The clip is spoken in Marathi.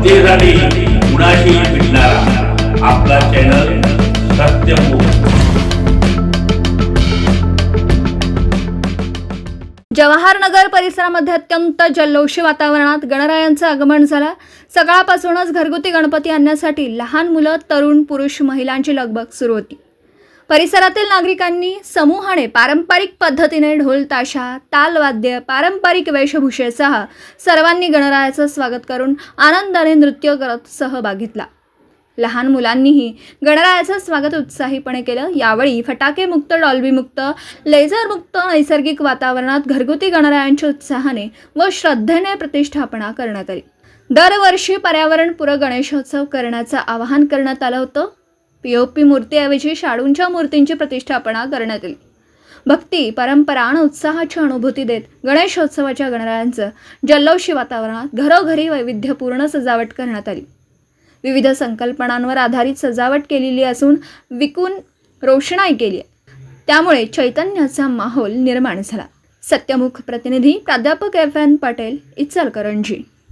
जनतेसाठी कुणाशी भेटणारा आपला चॅनल सत्यमुख जवाहरनगर परिसरामध्ये अत्यंत जल्लोषी वातावरणात गणरायांचं आगमन झालं. सकाळपासूनच घरगुती गणपती आणण्यासाठी लहान मुलं तरुण पुरुष महिलांची लगबग सुरू होती. परिसरातील नागरिकांनी समूहाने पारंपरिक पद्धतीने ढोल ताशा तालवाद्य पारंपरिक वेशभूषेसह सर्वांनी गणरायाचं स्वागत करून आनंदाने नृत्य करत सहभाग घेतला. लहान मुलांनीही गणरायाचं स्वागत उत्साहीपणे केलं. यावेळी फटाकेमुक्त डॉल्बीमुक्त लेझरमुक्त नैसर्गिक वातावरणात घरगुती गणरायांच्या उत्साहाने व श्रद्धेने प्रतिष्ठापना करण्यात आली. दरवर्षी पर्यावरणपूरक गणेशोत्सव करण्याचं आवाहन करण्यात आलं होतं. पी ओ पी मूर्तीऐवजी शाडूंच्या मूर्तींची प्रतिष्ठापना करण्यात आली. भक्ती परंपरा आणि उत्साहाची अनुभूती देत गणेशोत्सवाच्या गणरायांचं जल्लोषी वातावरणात घरोघरी वैविध्यपूर्ण सजावट करण्यात आली. विविध संकल्पनांवर आधारित सजावट केलेली असून विकून रोषणाई केली आहे. त्यामुळे चैतन्याचा माहोल निर्माण झाला. सत्यमुख प्रतिनिधी प्राध्यापक एफ एन पटेल इचलकरंजी.